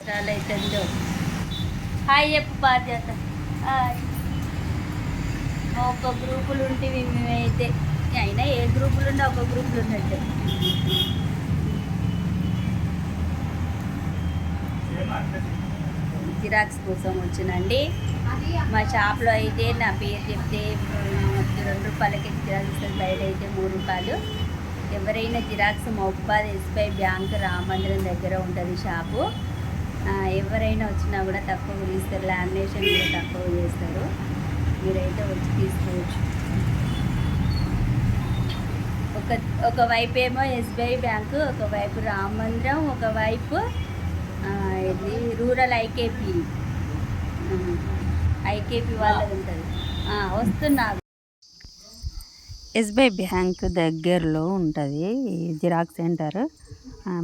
చాలా అవుతుందో. హాయ్ చెప్పు బాధ్యత. హాయ్. ఒక గ్రూపులు ఉంటేవి మేమైతే అయినా ఏ గ్రూపులు ఉండే ఒక గ్రూపులు ఉన్నట్టే. జిరాక్స్ కోసం వచ్చినండి. మా షాప్లో అయితే నా పేరు చెప్తే రెండు రూపాయలకి జిరాక్స్ ఇస్తారు. బయట అయితే మూడు రూపాయలు. ఎవరైనా జిరాక్స్ మౌబాద్ ఎస్బీఐ బ్యాంక్ రామందిరం దగ్గర ఉంటుంది షాపు. ఎవరైనా వచ్చినా కూడా తక్కువ తీస్తారు లామినేషన్ కూడా తక్కువ చేస్తారు మీరైతే వచ్చి తీసుకోవచ్చు. ఒక ఒక వైపు ఏమో ఎస్బీఐ బ్యాంకు ఒక వైపు రామ మందిరం ఒక వైపు ఇది రూరల్ ఐకేపీ ఐకేపీ వాళ్ళది ఉంటుంది. వస్తున్నా. ఎస్బీఐ బ్యాంక్ దగ్గరలో ఉంటుంది. ఈ జిరాక్స్ సెంటర్.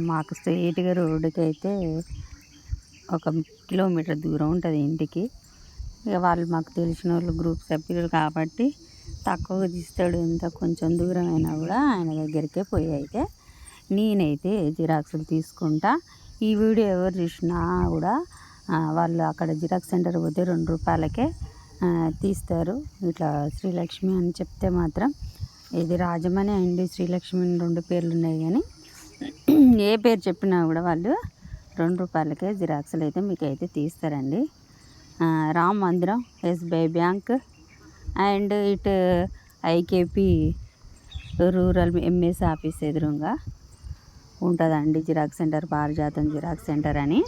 మాకు స్ట్రీట్గా రోడ్డుకి అయితే ఒక కిలోమీటర్ దూరం ఉంటుంది ఇంటికి. ఇక వాళ్ళు మాకు తెలిసిన వాళ్ళు గ్రూప్ సభ్యులు కాబట్టి తక్కువగా తీస్తాడు. ఎంత కొంచెం దూరం అయినా కూడా ఆయన దగ్గరికే పోయి అయితే నేనైతే జిరాక్సులు తీసుకుంటా. ఈ వీడియో ఎవరు చూసినా కూడా వాళ్ళు అక్కడ జిరాక్స్ సెంటర్ పోతే రెండు రూపాయలకే తీస్తారు. ఇట్లా శ్రీలక్ష్మి అని చెప్తే మాత్రం ఇది రాజమణి అండి. శ్రీలక్ష్మి అని రెండు పేర్లు ఉన్నాయి కానీ ఏ పేరు చెప్పినా కూడా వాళ్ళు రెండు రూపాయలకే జిరాక్స్లు అయితే మీకు అయితే తీస్తారండి రామ్ మందిరం ఎస్బీఐ బ్యాంక్ అండ్ ఇటు ఐకేపీ రూరల్ ఎంఎస్ ఆఫీస్ ఎదురుగా ఉంటుందండి xerox centre Parijatham xerox centre అని.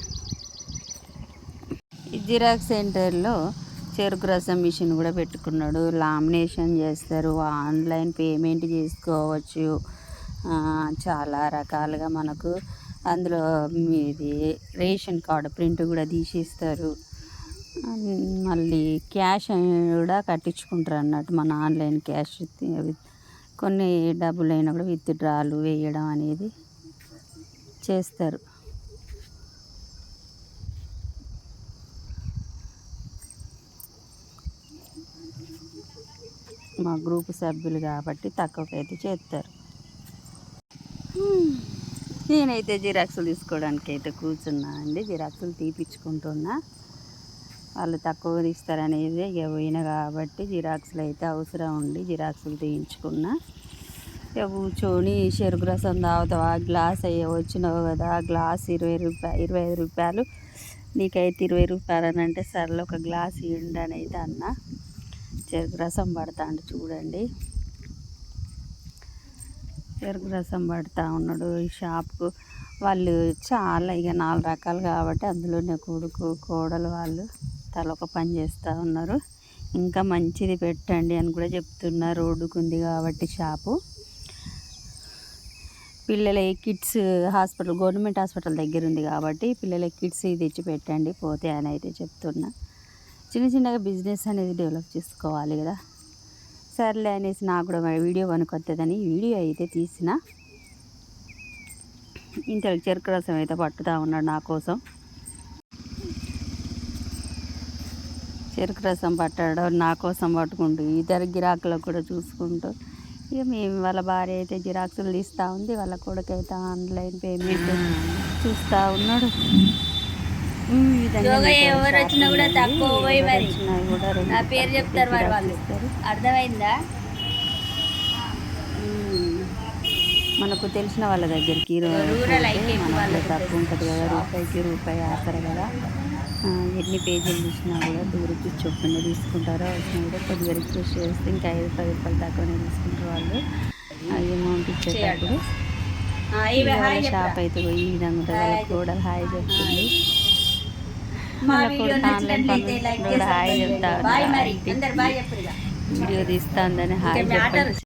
ఈ జిరాక్స్ సెంటర్లో చెరుకు రసం మిషన్ కూడా పెట్టుకున్నాడు. లామినేషన్ చేస్తారు ఆన్లైన్ పేమెంట్ చేసుకోవచ్చు. చాలా రకాలుగా మనకు అందులో మీది రేషన్ కార్డు ప్రింట్ కూడా తీసిస్తారు. మళ్ళీ క్యాష్ కూడా కట్టించుకుంటారు అన్నట్టు మన ఆన్లైన్ క్యాష్ కొన్ని డబ్బులు అయినా కూడా విత్డ్రాలు వేయడం అనేది చేస్తారు. మా గ్రూప్ సభ్యులు కాబట్టి తక్కువకైతే చేస్తారు. నేనైతే జిరాక్సులు తీసుకోవడానికి అయితే కూర్చున్నా అండి. జిరాక్సులు తీపిచ్చుకుంటున్నా. వాళ్ళు తక్కువ తీస్తారనేది ఇక పోయిన కాబట్టి జిరాక్సులు అయితే అవసరం ఉండి జిరాక్సులు తీయించుకున్నా. ఇక కూర్చొని చెరుకు రసం తాగుతావా? గ్లాస్ అయ్యే వచ్చినావు కదా గ్లాస్ ఇరవై రూపాయలు ఇరవై ఐదు రూపాయలు. నీకైతే ఇరవై రూపాయలు అని అంటే సర్లే ఒక గ్లాస్ ఇవ్వండి అని అయితే అన్న. చెరుకు రసం పడతాండు చూడండి. పెరుగు రసం పడతా ఉన్నాడు ఈ షాప్కు. వాళ్ళు చాలా ఇక నాలుగు రకాలు కాబట్టి అందులోనే కొడుకు కోడలు వాళ్ళు తల ఒక పని చేస్తూ ఉన్నారు. ఇంకా మంచిది పెట్టండి అని కూడా చెప్తున్నారు రోడ్డుకు ఉంది కాబట్టి షాపు. పిల్లల కిడ్స్ హాస్పిటల్ గవర్నమెంట్ హాస్పిటల్ దగ్గర ఉంది కాబట్టి పిల్లల కిడ్స్ తెచ్చి పెట్టండి పోతే అని అయితే చెప్తున్నా. చిన్న చిన్నగా బిజినెస్ అనేది డెవలప్ చేసుకోవాలి కదా. సర్లే అనేసి నాకు కూడా వీడియో వనుకొస్తుందని వీడియో అయితే తీసిన. ఇంతలో చెరుకు రసం అయితే పట్టుతా ఉన్నాడు నా కోసం. చెరుకు రసం పట్టడం నా కోసం పట్టుకుంటూ ఇతర గిరాకులకు కూడా చూసుకుంటూ. ఇక మేము వాళ్ళ భార్య అయితే జిరాక్సులు తీస్తూ ఉంది వాళ్ళ కొడుకు అయితే ఆన్లైన్ పేమెంట్ చూస్తూ ఉన్నాడు. యోగా ఎవరు వచ్చినా కూడా తక్కువ. పోయి మరి. నా పేరు చెప్తారు మరి వాళ్ళు. అర్థమైందా? మనకు తెలిసిన వాళ్ళ దగ్గరికి మనకు తక్కువ ఉంటుంది కదా రూపాయికి రూపాయి ఆసర కదా. ఎన్ని పేజీలు తీసినా కూడా దూరికి చొప్పున తీసుకుంటారో వచ్చినా కూడా కొద్దిగా రిక్వెస్ట్ చేస్తే ఇంకా ఐదు పది రూపాయలు తక్కువనే తీసుకుంటారు వాళ్ళు. అమౌంట్ ఇచ్చేటప్పుడు. షాప్ అయితే ఈ విధంగా ఉంటుంది. వాళ్ళ కూడా హాయ్ చెప్తుంది. హాయ్ చెప్తా. వీడియో హాయ్ ఇంకా మ్యాటర్ చెప్పండి